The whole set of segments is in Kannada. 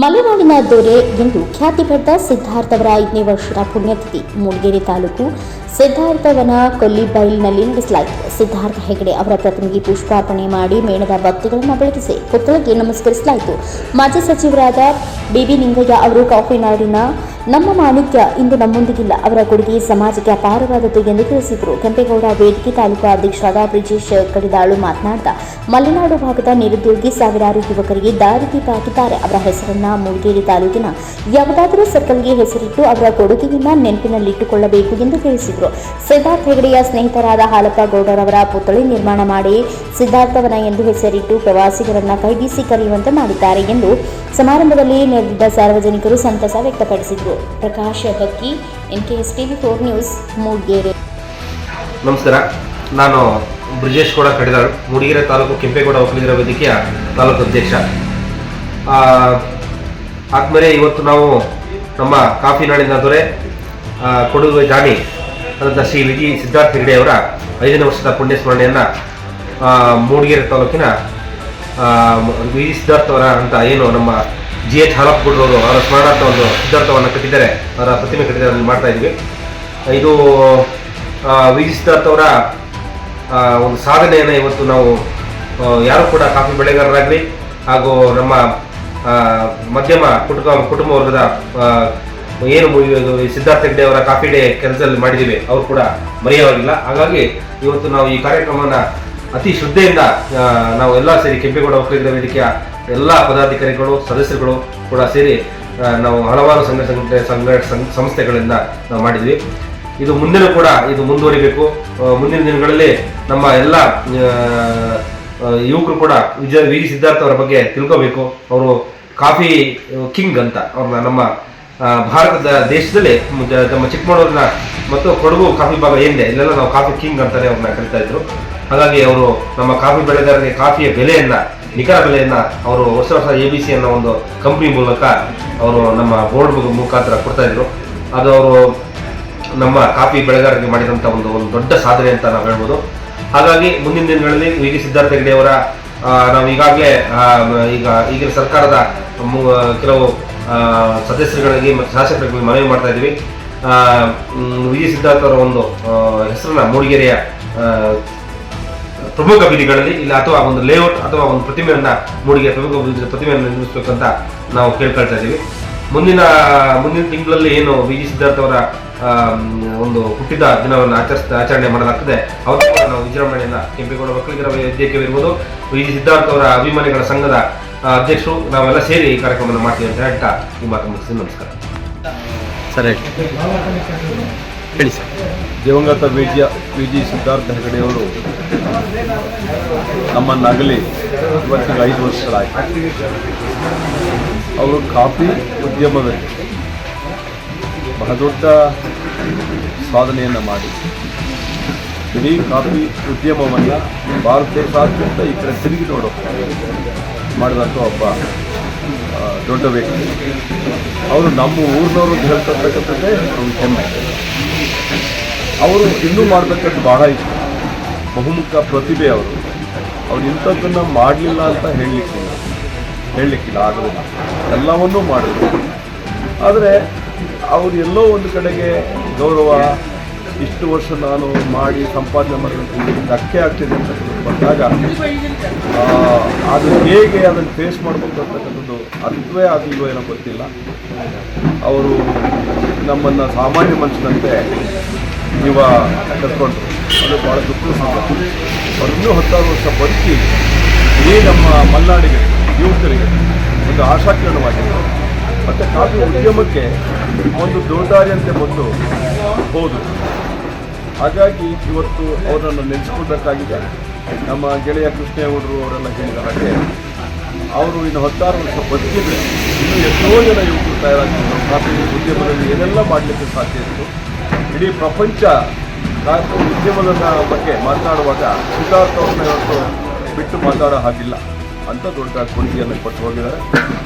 ಮಲೆನಾಡಿನ ದೊರೆ ಎಂದು ಖ್ಯಾತಿ ಪಡೆದ ಸಿದ್ಧಾರ್ಥ ಐದನೇ ವರ್ಷದ ಪುಣ್ಯತಿಥಿ. ಮೂಡಿಗೆರೆ ತಾಲೂಕು ಸಿದ್ಧಾರ್ಥವನ ಕೊಲ್ಲಿಬೈಲ್ನಲ್ಲಿ ನಡೆಸಲಾಯಿತು. ಸಿದ್ಧಾರ್ಥ ಹೆಗಡೆ ಅವರ ಪ್ರತಿಮೆಗೆ ಪುಷ್ಪಾರ್ಪಣೆ ಮಾಡಿ ಮೇಣದ ಬತ್ತಿಗಳನ್ನು ಬೆಳಗಿಸಿ ಪುತ್ಥಳಿಗೆ ನಮಸ್ಕರಿಸಲಾಯಿತು. ಮಾಜಿ ಸಚಿವರಾದ ಬಿಬಿ ನಿಂಗಯ್ಯ ಅವರು ಕಾಫಿ ನಾಡಿನ ನಮ್ಮ ಮಾಣಿಕ್ಯ ಇಂದು ನಮ್ಮೊಂದಿಗಿಲ್ಲ. ಅವರ ಕೊಡುಗೆ ಸಮಾಜಕ್ಕೆ ಅಪಾರವಾದದ್ದು ಎಂದು ತಿಳಿಸಿದರು. ಕೆಂಪೇಗೌಡ ವೇದಿಕೆ ತಾಲೂಕು ಅಧ್ಯಕ್ಷರಾದ ಬ್ರಿಜೇಶ್ ಕಡಿದಾಳು ಮಾತನಾಡಿದ. ಮಲೆನಾಡು ಭಾಗದ ನಿರುದ್ಯೋಗಿ ಸಾವಿರಾರು ಯುವಕರಿಗೆ ದಾರಿದೀಪ ಹಾಕಿದ್ದಾರೆ ಅವರ ಹೆಸರನ್ನ ಮೂಡಿಗೇರಿ ತಾಲೂಕಿನ ಯಾವುದಾದರೂ ಸರ್ಕಲ್ಗೆ ಹೆಸರಿಟ್ಟು ಅವರ ಕೊಡುಗೆಯನ್ನ ನೆನಪಿನಲ್ಲಿಟ್ಟುಕೊಳ್ಳಬೇಕು ಎಂದು ತಿಳಿಸಿದರು. ಸಿದ್ಧಾರ್ಥ ಹೆಗಡೆಯ ಸ್ನೇಹಿತರಾದ ಹಾಲಪ್ಪ ಗೌಡರವರ ಪುತ್ಥಳಿ ನಿರ್ಮಾಣ ಮಾಡಿ ಸಿದ್ಧಾರ್ಥವನ ಎಂದು ಹೆಸರಿಟ್ಟು ಪ್ರವಾಸಿಗರನ್ನ ಕೈಬೀಸಿ ಕರೆಯುವಂತೆ ಮಾಡಿದ್ದಾರೆ ಎಂದು ಸಮಾರಂಭದಲ್ಲಿ ನೆರೆದಿದ್ದ ಸಾರ್ವಜನಿಕರು ಸಂತಸ ವ್ಯಕ್ತಪಡಿಸಿದರು. Prakash Bakki T TV four news Mudigere. ನಮಸ್ಕಾರ. ನಾನು ಬ್ರಿಜೇಶ್ ಗೌಡ ಕಡಿದಾಳ್ ಮೂಡಿಗೆರೆ ತಾಲೂಕು ಕೆಂಪೇಗೌಡ ಒಕ್ಕಲಿಗರ ವೇದಿಕೆಯ ತಾಲೂಕು ಅಧ್ಯಕ್ಷ. ಆದ್ಮೇಲೆ ಇವತ್ತು ನಾವು ನಮ್ಮ ಕಾಫಿ ನಾಡಿನ ದೊರೆ ಆ, ಕೊಡುವೆ ಜಾಣಿ ಆದಂಥ ಶ್ರೀ ವಿಜಿ ಸಿದ್ಧಾರ್ಥ ಹೆಗಡೆ ಅವರ ಐದನೇ ವರ್ಷದ ಪುಣ್ಯ ಸ್ಮರಣೆಯನ್ನು ಮೂಡಿಗೆರೆ ತಾಲೂಕಿನ ವಿಜಿ ವಿ ಜಿ ಸಿದ್ಧಾರ್ಥ ಅವರ ಅಂತ ಏನು ನಮ್ಮ ಜಿ ಎಚ್ ಅವರು ಅವರ ಸ್ಮರಣಾರ್ಥ ಒಂದು ಸಿದ್ಧಾರ್ಥವನ್ನು ಕಟ್ಟಿದ್ದಾರೆ. ಅವರ ಪ್ರತಿಮೆ ಕಟ್ಟಿದ್ದಾರೆ ಅಲ್ಲಿ ಮಾಡ್ತಾ ಇದ್ವಿ ಇದು ವಿ ಜಿ ಸಿದ್ಧಾರ್ಥವರ ಒಂದು ಸಾಧನೆಯನ್ನು ಇವತ್ತು ನಾವು ಯಾರು ಕೂಡ ಕಾಫಿ ಬೆಳೆಗಾರರಾಗಲಿ ಹಾಗೂ ನಮ್ಮ ಮಧ್ಯಮ ಕುಟುಂಬ ಕುಟುಂಬ ವರ್ಗದ ಏನು ಸಿದ್ಧಾರ್ಥ ಹೆಗ್ಡೆ ಅವರ ಕಾಫಿ ಡೇ ಕೆಲಸದಲ್ಲಿ ಮಾಡಿದ್ದೀವಿ, ಅವರು ಕೂಡ ಮರೆಯವಾಗಿಲ್ಲ. ಹಾಗಾಗಿ ಇವತ್ತು ನಾವು ಈ ಕಾರ್ಯಕ್ರಮವನ್ನು ಅತಿ ಶ್ರದ್ಧೆಯಿಂದ ನಾವು ಎಲ್ಲ ಸೇರಿ ಕೆಂಪೇಗೌಡ ಒಕ್ಕಲಿಗರ ವೇದಿಕೆಯ ಎಲ್ಲ ಪದಾಧಿಕಾರಿಗಳು, ಸದಸ್ಯರುಗಳು ಕೂಡ ಸೇರಿ ನಾವು ಹಲವಾರು ಸಂಘ ಸಂಘಟನೆ, ಸಂಘ ಸಂಸ್ಥೆಗಳಿಂದ ನಾವು ಮಾಡಿದ್ವಿ. ಇದು ಮುಂದಿನ ಕೂಡ ಇದು ಮುಂದುವರಿಬೇಕು. ಮುಂದಿನ ದಿನಗಳಲ್ಲಿ ನಮ್ಮ ಎಲ್ಲ ಯುವಕರು ಕೂಡ ವಿಜಯ ವಿ. ಸಿದ್ಧಾರ್ಥ ಅವರ ಬಗ್ಗೆ ತಿಳ್ಕೋಬೇಕು. ಅವರು ಕಾಫಿ ಕಿಂಗ್ ಅಂತ ಅವ್ರನ್ನ ನಮ್ಮ ಭಾರತದ ದೇಶದಲ್ಲಿ ನಮ್ಮ ಚಿಕ್ಕಮಗಳೂರಿನ ಮತ್ತು ಕೊಡಗು ಕಾಫಿ ಭಾಗ ಏನಿದೆ, ಇಲ್ಲೆಲ್ಲ ನಾವು ಕಾಫಿ ಕಿಂಗ್ ಅಂತಲೇ ಅವ್ರನ್ನ ಕರಿತಾ ಇದ್ರು. ಹಾಗಾಗಿ ಅವರು ನಮ್ಮ ಕಾಫಿ ಬೆಳೆಗಾರರಿಗೆ ಕಾಫಿಯ ಬೆಲೆಯನ್ನ ನಿಖರ ಅವರು ವರ್ಷ ಹೊಸ ಎ ಬಿ ಸಿ ಅನ್ನೋ ಒಂದು ಕಂಪ್ನಿ ಮೂಲಕ ಅವರು ನಮ್ಮ ಬೋರ್ಡ್ ಮುಖಾಂತರ ಕೊಡ್ತಾ ಇದ್ರು. ಅದು ಅವರು ನಮ್ಮ ಕಾಫಿ ಬೆಳೆಗಾರರಿಗೆ ಮಾಡಿದಂಥ ಒಂದು ಒಂದು ದೊಡ್ಡ ಸಾಧನೆ ಅಂತ ನಾವು ಹೇಳ್ಬೋದು. ಹಾಗಾಗಿ ಮುಂದಿನ ದಿನಗಳಲ್ಲಿ ಡಿ ಸಿದ್ಧಾರ್ಥ ಹೆಗ್ಡೆಯವರ ನಾವು ಈಗಾಗಲೇ ಈಗ, ಈಗಿನ ಸರ್ಕಾರದ ಕೆಲವು ಸದಸ್ಯರುಗಳಿಗೆ ಮತ್ತು ಶಾಸಕರಿಗೆ ಮನವಿ ಮಾಡ್ತಾ ಇದ್ದೀವಿ. ವಿ ಜಿ ಸಿದ್ಧಾರ್ಥ ಅವರ ಒಂದು ಹೆಸರನ್ನ ಮೂಡಿಗೆರೆಯ ಪ್ರಮುಖ ಬೀದಿಗಳಲ್ಲಿ ಇಲ್ಲ, ಅಥವಾ ಒಂದು ಲೇಔಟ್ ಅಥವಾ ಒಂದು ಪ್ರತಿಮೆಯನ್ನ ಮೂಡಿಗೆ, ಪ್ರಮುಖ ಪ್ರತಿಮೆಯನ್ನು ನಿರ್ಮಿಸಬೇಕಂತ ನಾವು ಕೇಳ್ಕೊಳ್ತಾ ಇದ್ದೀವಿ. ಮುಂದಿನ ಮುಂದಿನ ತಿಂಗಳಲ್ಲಿ ಏನು ವಿ. ಜಿ. ಸಿದ್ಧಾರ್ಥ ಅವರ ಒಂದು ಹುಟ್ಟಿದ ದಿನವನ್ನು ಆಚರಿಸ ಆಚರಣೆ ಮಾಡಲಾಗ್ತದೆ ಕೂಡ ನಾವು ವಿಜೃಂಭಣೆಯನ್ನು ಕೆಂಪೇಗೌಡ ನಾವು ವೇದಿಕೆವಿರ್ಬೋದು ವಿ. ಜಿ. ಸಿದ್ಧಾರ್ಥ ಅವರ ಅಭಿಮಾನಿಗಳ ಸಂಘದ ಅಧ್ಯಕ್ಷರು, ನಾವೆಲ್ಲ ಸೇರಿ ಈ ಕಾರ್ಯಕ್ರಮವನ್ನು ಮಾಡ್ತೀವಿ ಅಂತ ಹೇಳ್ತಾ ಈ ಮಾತು ಮುಗಿಸಿ ನಮಸ್ಕಾರ. ಸರ್. ಹೇಳಿ ಸರ್. ದಿವಂಗತ ವಿಜಯ ವಿ ಜಿ ಸಿದ್ಧಾರ್ಥ ಹೆಗಡೆಯವರು ನಮ್ಮನ್ನಾಗಲಿ ಇವತ್ತಿಗೆ ಐದು ವರ್ಷಗಳಾಯಿತು. ಅವರು ಕಾಫಿ ಉದ್ಯಮದಲ್ಲಿ ಬಹಳ ದೊಡ್ಡ ಸಾಧನೆಯನ್ನು ಮಾಡಿ. ಇಡೀ ಕಾಫಿ ಉದ್ಯಮವನ್ನು ಭಾರತ ದೇಶಾದ್ಯಂತ ಈ ಕಡೆ ತಿರುಗಿ ನೋಡೋ ಮಾಡಿದಂಥ ಒಬ್ಬ ದೊಡ್ಡ ವ್ಯಕ್ತಿ. ಅವರು ನಮ್ಮ ಊರಿನವರು ಹೇಳ್ತಕ್ಕಂಥದ್ದೇ ಒಂದು ಹೆಮ್ಮೆ. ಅವರು ಇನ್ನೂ ಮಾಡಬೇಕಂತ ಭಾಳ ಇಷ್ಟ. ಬಹುಮುಖ ಪ್ರತಿಭೆ ಅವರು. ಅವ್ರು ಇಂಥದ್ದನ್ನು ಮಾಡಲಿಲ್ಲ ಅಂತ ಹೇಳಲಿಕ್ಕಿಲ್ಲ. ಹೇಳಲಿಕ್ಕಿಲ್ಲ ಆಗೋದಿಲ್ಲ ಎಲ್ಲವನ್ನೂ ಮಾಡಿದ್ರು. ಆದರೆ ಅವ್ರು ಎಲ್ಲೋ ಒಂದು ಕಡೆಗೆ ಗೌರವ, ಇಷ್ಟು ವರ್ಷ ನಾನು ಮಾಡಿ ಸಂಪಾದನೆ ಮಾಡಿದಂಥ ಧಕ್ಕೆ ಆಗ್ತಿದೆ ಅಂತ ಬಂದಾಗ ಅದು ಹೇಗೆ ಅದನ್ನು ಫೇಸ್ ಮಾಡಬೇಕು ಅಂತಕ್ಕಂಥದ್ದು ಅರ್ಥವೇ ಆಗಲಿಲ್ವೋ ಏನೋ ಗೊತ್ತಿಲ್ಲ. ಅವರು ನಮ್ಮನ್ನು ಸಾಮಾನ್ಯ ಮನುಷ್ಯನಂತೆ ಜೀವ ಕರ್ಕೊಂಡು ಅದು ಭಾಳ ದುಃಖ ಸಂಗತಿ. ಅವ್ರು ಹತ್ತಾರು ವರ್ಷ ಬದುಕಿ ಇಡೀ ನಮ್ಮ ಮಲೆನಾಡಿಗೆ, ಯುವಕರಿಗೆ ಒಂದು ಆಶಾಕಿರಣವಾಗಿದೆ. ಮತ್ತು ಕಾಫಿ ಉದ್ಯಮಕ್ಕೆ ಒಂದು ದೊಡ್ಡಾರಿಯಂತೆ ಬಂದು ಹೋದು. ಹಾಗಾಗಿ ಇವತ್ತು ಅವರನ್ನು ನೆನೆಸ್ಕೊಳ್ಬೇಕಾಗಿದೆ. ನಮ್ಮ ಗೆಳೆಯ ಕೃಷ್ಣೇಗೌಡರು ಅವರೆಲ್ಲ ಹೇಳಿದ ಹಾಗೆ, ಅವರು ಇನ್ನು ಹತ್ತಾರು ವರ್ಷ ಬದುಕಿದ್ರೆ ಇನ್ನೂ ಎಷ್ಟೋ ಜನ ಯುವಕರು ನಮ್ಮ ಕಾಫಿ ಉದ್ಯಮದಲ್ಲಿ ಏನೆಲ್ಲ ಮಾಡಲಿಕ್ಕೆ ಸಾಧ್ಯ ಇತ್ತು? ಇಡೀ ಪ್ರಪಂಚ ನಾಲ್ಕು ಉದ್ಯಮದ ಬಗ್ಗೆ ಮಾತನಾಡುವಾಗ ಸಿದ್ಧಾರ್ಥ ಅವ್ರನ್ನ ಇವತ್ತು ಬಿಟ್ಟು ಮಾತಾಡೋ ಹಾಗಿಲ್ಲ. ಅಂತ ದೊಡ್ಡ ಕೊಡುಗೆಯನ್ನು ಕೊಟ್ಟು ಹೋಗಿದ್ದಾರೆ.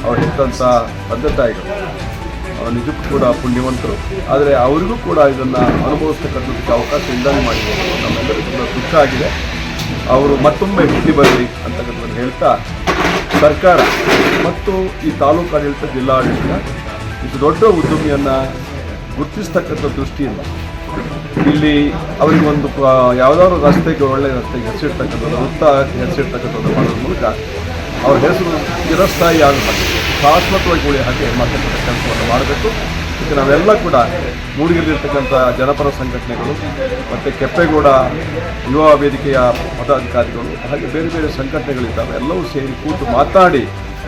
ಅವ್ರು ಹೆತ್ತಂಥ ತಂದೆ ತಾಯಿಗಳು. ಅವ್ರು ನಿಜಕ್ಕೂ ಕೂಡ ಪುಣ್ಯವಂತರು. ಆದರೆ ಅವರಿಗೂ ಕೂಡ ಇದನ್ನು ಅನುಭವಿಸ್ತಕ್ಕಂಥದಕ್ಕೆ ಅವಕಾಶ ಇಲ್ಲದೆ ಮಾಡಿದೆ ನಮ್ಮೆಲ್ಲರಿಗೂ ತುಂಬ ದುಃಖ ಆಗಿದೆ. ಅವರು ಮತ್ತೊಮ್ಮೆ ಹುಟ್ಟಿ ಬರಲಿ ಅಂತಕ್ಕಂಥದ್ದು ಹೇಳ್ತಾ ಸರ್ಕಾರ ಮತ್ತು ಈ ತಾಲೂಕು ಆಡಳಿತ ಜಿಲ್ಲಾಡಳಿತ ಇದು ದೊಡ್ಡ ಉದ್ಯಮಿಯನ್ನು ಗುರುತಿಸ್ತಕ್ಕಂಥ ದೃಷ್ಟಿಯಿಂದ ಇಲ್ಲಿ ಅವರಿಗೆ ಒಂದು ಯಾವುದಾದ್ರು ರಸ್ತೆಗೆ ಒಳ್ಳೆಯ ರಸ್ತೆಗೆ ಹೆಸರಿರ್ತಕ್ಕಂಥದ್ದು, ವೃತ್ತ ಹೆಸರಿರ್ತಕ್ಕಂಥದ್ದು ಮಾಡೋದ್ರ ಮೂಲಕ ಅವ್ರ ಹೆಸರು ಚಿರಸ್ಥಾಯಿ ಆಗಬೇಕು. ಶಾಶ್ವತವಾಗಿ ಉಳಿ ಹಾಗೆ ಮಾಡ್ತಕ್ಕಂಥ ಕೆಲಸವನ್ನು ಮಾಡಬೇಕು. ಇದಕ್ಕೆ ನಾವೆಲ್ಲ ಕೂಡ ಮೂಡಿಗೆಲ್ಲಿರ್ತಕ್ಕಂಥ ಜನಪರ ಸಂಘಟನೆಗಳು ಮತ್ತು ಕೆಪ್ಪೇಗೌಡ ಯುವ ವೇದಿಕೆಯ ಪದಾಧಿಕಾರಿಗಳು ಹಾಗೆ ಬೇರೆ ಬೇರೆ ಸಂಘಟನೆಗಳಿದ್ದಾವೆ. ಎಲ್ಲವೂ ಸೇರಿ ಕೂತು ಮಾತಾಡಿ,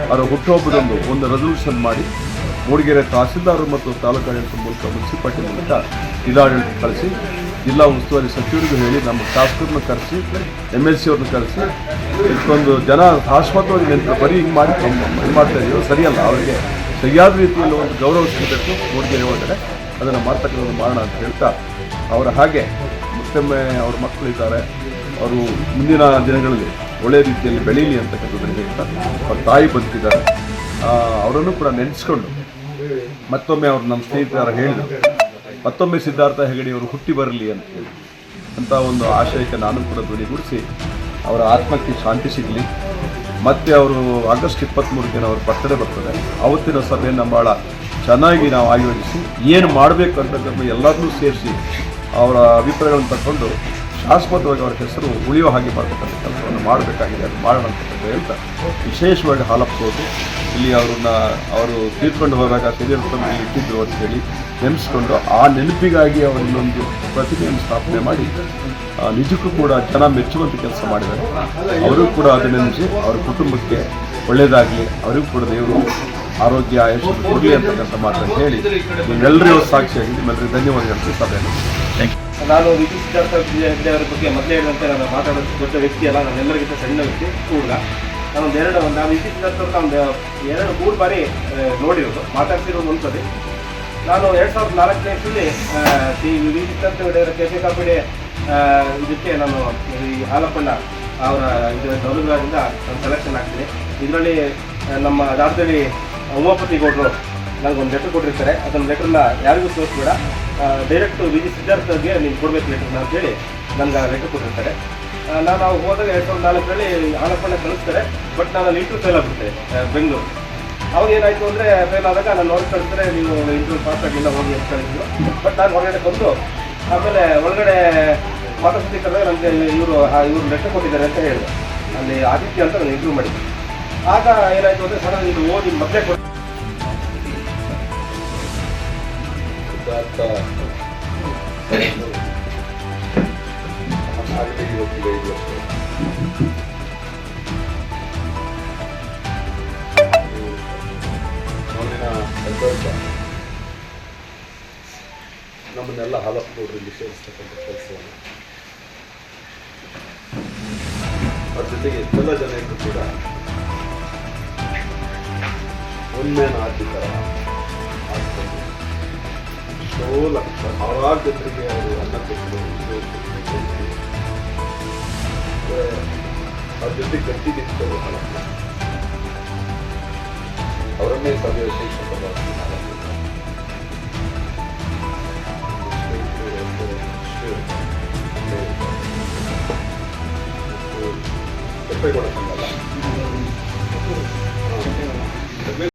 ಅವರ ಹುಟ್ಟುಹಬ್ಬದಂದು ಒಂದು ರೆಸಲ್ಯೂಷನ್ ಮಾಡಿ ಮೂಡಿಗೆರೆ ತಹಸೀಲ್ದಾರ್ ಮತ್ತು ತಾಲೂಕು ಆಡಳಿತ ಮೂಲಕ ಮುನ್ಸಿಪಾಲ್ಟಿ ಮೂಲಕ ಜಿಲ್ಲಾಡಳಿತ ಕಳಿಸಿ, ಜಿಲ್ಲಾ ಉಸ್ತುವಾರಿ ಸಚಿವರಿಗೂ ಹೇಳಿ ನಮ್ಮ ಶಾಸಕರನ್ನು ಕರೆಸಿ ಎಂ ಎಲ್ ಸಿ ಅವ್ರನ್ನ ಕರೆಸಿ, ಇಷ್ಟೊಂದು ಜನ ಶಾಶ್ವತವಾಗಿ ನಿಂತು ಬರೀ ಹಿಂಗೆ ಮಾಡಿ ಇದು ಮಾಡ್ತಾ ಇದೀವಿ ಸರಿಯಲ್ಲ, ಅವರಿಗೆ ಸರಿಯಾದ ರೀತಿಯಲ್ಲಿ ಒಂದು ಗೌರವ ಸಿಗಬೇಕು ಮೂಡಿಗೆರೆ ಒಳಗಡೆ. ಅದನ್ನು ಮಾಡ್ತಕ್ಕಂಥ ಮಾಡೋಣ ಅಂತ ಹೇಳ್ತಾ ಅವರ ಹಾಗೆ ಮತ್ತೊಮ್ಮೆ ಅವ್ರ ಮಕ್ಕಳಿದ್ದಾರೆ ಅವರು ಮುಂದಿನ ದಿನಗಳಲ್ಲಿ ಒಳ್ಳೆಯ ರೀತಿಯಲ್ಲಿ ಬೆಳೀಲಿ ಅಂತಕ್ಕಂಥದ್ದನ್ನು ಹೇಳ್ತಾ, ಅವ್ರ ತಾಯಿ ಬದುಕಿದ್ದಾರೆ ಅವರನ್ನು ಕೂಡ ನೆನೆಸ್ಕೊಂಡು ಮತ್ತೊಮ್ಮೆ ಅವ್ರು ನಮ್ಮ ಸ್ನೇಹಿತರ ಹೇಳಿದರು, ಮತ್ತೊಮ್ಮೆ ಸಿದ್ಧಾರ್ಥ ಹೆಗಡೆ ಅವರು ಹುಟ್ಟಿ ಬರಲಿ ಅಂತ ಹೇಳಿ. ಅಂತ ಒಂದು ಆಶಯಕ್ಕೆ ನಾನು ಕೂಡ ಧ್ವನಿಗೂಡಿಸಿ ಅವರ ಆತ್ಮಕ್ಕೆ ಶಾಂತಿ ಸಿಗಲಿ. ಮತ್ತೆ ಅವರು ಆಗಸ್ಟ್ ಇಪ್ಪತ್ತ್ಮೂರಕ್ಕೆ ಅವ್ರ ಬರ್ತಡೇ ಬರ್ತದೆ. ಅವತ್ತಿನ ಸಭೆಯನ್ನು ಭಾಳ ಚೆನ್ನಾಗಿ ನಾವು ಆಯೋಜಿಸಿ, ಏನು ಮಾಡಬೇಕು ಅಂತಕ್ಕಂಥ ಎಲ್ಲರನ್ನೂ ಸೇರಿಸಿ ಅವರ ಅಭಿಪ್ರಾಯಗಳನ್ನು ತಗೊಂಡು ಶಾಶ್ವತವಾಗಿ ಅವರ ಹೆಸರು ಉಳಿಯೋ ಹಾಗೆ ಮಾಡ್ತಕ್ಕಂಥ ಕೆಲಸವನ್ನು ಮಾಡಬೇಕಾಗಿದೆ, ಅದು ಮಾಡೋಣ ಅಂತ ವಿಶೇಷವಾಗಿ ಹಾಲಪ್ಪೋದು ಇಲ್ಲಿ ಅವ್ರನ್ನ, ಅವರು ತೀರ್ಕೊಂಡು ಹೋದಾಗ ಶರೀರದಲ್ಲಿ ಇಟ್ಟಿದ್ರು ಅಂತ ಹೇಳಿ ನೆನೆಸ್ಕೊಂಡು ಆ ನೆನಪಿಗಾಗಿ ಅವರಿನ್ನೊಂದು ಪ್ರತಿಮೆಯನ್ನು ಸ್ಥಾಪನೆ ಮಾಡಿ ನಿಜಕ್ಕೂ ಕೂಡ ಜನ ಮೆಚ್ಚುವಂಥ ಕೆಲಸ ಮಾಡಿದ್ದಾರೆ. ಅವರು ಕೂಡ ಅದನ್ನು ನೆನೆಸಿ ಅವ್ರ ಕುಟುಂಬಕ್ಕೆ ಒಳ್ಳೆಯದಾಗಲಿ, ಅವರಿಗೂ ಕೂಡ ದೇವರು ಆರೋಗ್ಯ ಆಯುಷ್ಯ ಕೊಡಲಿ ಅಂತಕ್ಕಂಥ ಮಾತನ್ನು ಹೇಳಿ ನೀವೆಲ್ಲರೂ ಸಾಕ್ಷಿಯಾಗಿ ನಿಮ್ಮೆಲ್ಲರಿಗೂ ಧನ್ಯವಾದಗಳು ಸಭೆಯನ್ನು ಥ್ಯಾಂಕ್ ಯು ನಾನು ವಿದ್ಯುತ್ ಸಿದ್ಧಾರ್ಥ ಹೆಗ್ಡೆ ಅವರ ಬಗ್ಗೆ ಮೊದಲೇ ಹೇಳಿದಂತೆ ನಾನು ಮಾತಾಡೋದು ದೊಡ್ಡ ವ್ಯಕ್ತಿ ಅಲ್ಲ ನಾನು ಎಲ್ಲರಿಗಿಂತ ಸಣ್ಣ ವ್ಯಕ್ತಿ ಹುಡುಗ ನಾನು ಒಂದು ಎರಡು ಒಂದು ನಾನು ವಿದ್ಯುತ್ ಸಿದ್ಧಾರ್ಥ ಅವ್ರನ್ನ ಒಂದು ಎರಡು ಮೂರು ಬಾರಿ ನೋಡಿರೋದು ಮಾತಾಡ್ತಿರೋದು ಒಂದು ಸತಿ. ನಾನು ಎರಡು ಸಾವಿರದ ನಾಲ್ಕನೇ ಇಷ್ಟಲ್ಲಿ ಸಿ ವಿದ್ಯುತ್ ಸಿದ್ಧಾರ್ಥ ಹೆಗ್ಡೆ ಕೆಫೆ ಕಾಪಿಡೆ ಇದಕ್ಕೆ ನಾನು ಈ ಹಾಲಪ್ಪಣ್ಣ ಅವರ ಇದು ಗೌರವದಿಂದ ನಾನು ಸೆಲೆಕ್ಷನ್ ಆಗ್ತೀನಿ ಇದರಲ್ಲಿ ನಮ್ಮ ರಾಜ್ಯದಲ್ಲಿ ಉಮಾಪತಿ ಗೌಡರು ನನಗೊಂದು ಲೆಟರ್ ಕೊಟ್ಟಿರ್ತಾರೆ. ಅದನ್ನ ಲೆಟರ್ನ ಯಾರಿಗೂ ತೋರಿಸ್ಬೇಡ ಡೈರೆಕ್ಟ್ ವಿ ಜಿ ಸಿದ್ಧಾರ್ಥಗೆ ನೀನು ಕೊಡಬೇಕು ಲೆಟರ್ನ ಅಂತೇಳಿ ನನಗೆ ಲೆಟರ್ ಕೊಟ್ಟಿರ್ತಾರೆ. ನಾನು ನಾವು ಹೋದಾಗ ಎರಡು ಸಾವಿರದ ನಾಲ್ಕರಲ್ಲಿ ಹಾಲಪ್ಪಣ್ಣ ಕಳಿಸ್ತಾರೆ. ಬಟ್ ನಾನು ಅಲ್ಲಿ ಇಂಟರ್ವ್ಯೂ ಫೇಲ್ ಆಗ್ಬಿಟ್ಟೆ ಆ, ಬೆಂಗಳೂರು. ಅವಾಗ ಏನಾಯಿತು ಅಂದರೆ ಫೇಲ್ ಆದಾಗ ನಾನು ಹೊರಗೆ ಕಳಿಸ್ತಾರೆ ನೀವು ಇಂಟರ್ವ್ಯೂ ಪಾಸ್ ಆಗಿಲ್ಲ ಹೋಗಿ ಅಂತ ಕಳಿಸಿದ್ರು. ಬಟ್ ನಾನು ಹೊರಗಡೆ ಬಂದು ಆಮೇಲೆ ಒಳಗಡೆ ಕರೆದಾಗ ನನಗೆ ಇವರು ಇವರು ಲೆಟರ್ ಕೊಟ್ಟಿದ್ದಾರೆ ಅಂತ ಹೇಳಿದೆ ಅಲ್ಲಿ ಆದಿತ್ಯ ಅಂತ ನಾನು ಇಂಟರ್ವ್ಯೂ ಮಾಡಿದ್ದೆ. ಆಗ ಏನಾಯಿತು ಅಂದರೆ ಸಡನ್ ಇದು ಓದಿ ಮತ್ತೆ ಸಂದರ್ಭ ನಮ್ಮನ್ನೆಲ್ಲ ನೋಡ್ರಿ ಸೇರಿಸ್ತಕ್ಕಂಥ ಕೆಲಸವನ್ನು. ಅದ್ರ ಜೊತೆಗೆ ಎಲ್ಲ ಜನರಿಗೂ ಕೂಡ ಒಮ್ಮೆನ ಆರ್ಥಿಕರ ಆಗ್ತದೆ ಎಷ್ಟೋ ಲಕ್ಷ ಸಾವಿರಾರು ಜನರಿಗೆ ಅವರು ಅನ್ನ ಕೊಟ್ಟರು ಉದ್ಯೋಗ ಕೊಟ್ಟರು. ಮತ್ತೆ ಅವ್ರ ಜೊತೆ ಗಟ್ಟಿ ನಿಂತವರು ಹಲಪ್ಪ ಅವರನ್ನೇ ಸಭೆಯ ಶಿಕ್ಷಕರಾಗಿ ಮಾಡಿದ್ರು. ಸ್ನೇಹಿತರು ಎಲ್ಲರೂ ಇಷ್ಟು ಒಳ್ಳೆಯ ಮತ್ತು ಕೆಂಪೇಗೌಡ